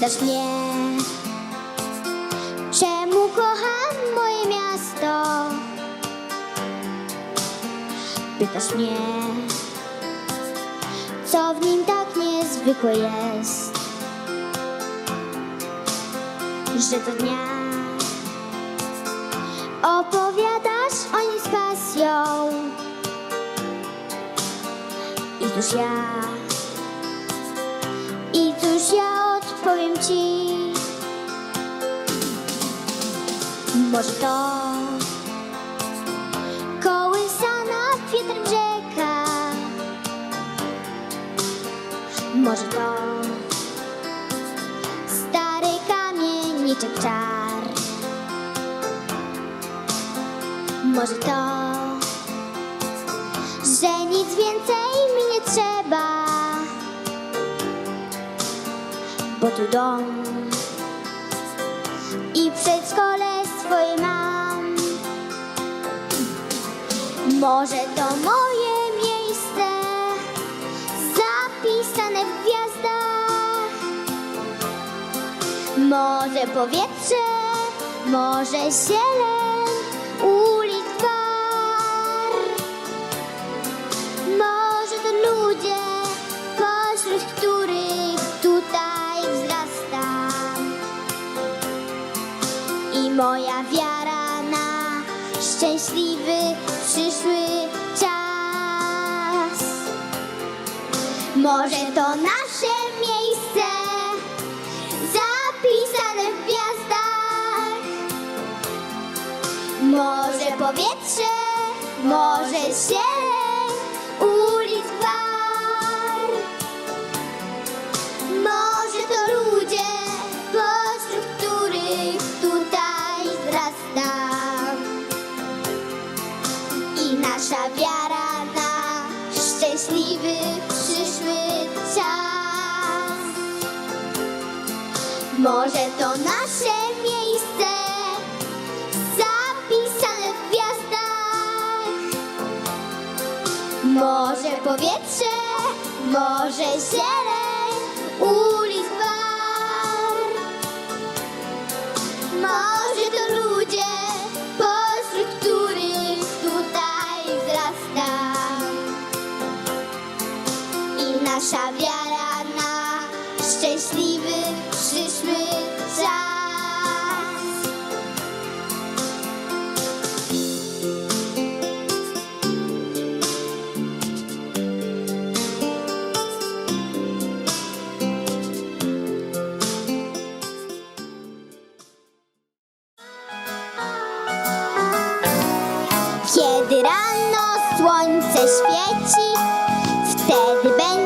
Pytasz mnie, czemu kocham moje miasto? Pytasz mnie, co w nim tak niezwykłe jest, że do dnia opowiadasz o nim z pasją. I cóż ja, Może to kołysana wietrem rzeka, może to stary kamieniczek czar, może to, że nic więcej mi nie trzeba, bo tu dom i przedszkole mam. Może to moje miejsce zapisane w gwiazdach. Może powietrze, może zieleń I moja wiara na szczęśliwy przyszły czas. Może to nasze miejsce zapisane w gwiazdach. Może powietrze, może zieleń szczęśliwy przyszły czas. Może to nasze miejsce zapisane w gwiazdach. Może powietrze, może zieleń ulic bar. Może to ludzie, pośród których tutaj wzrastam. Nasza wiara na szczęśliwy przyszły czas. Kiedy rano słońce świeci, wtedy będzie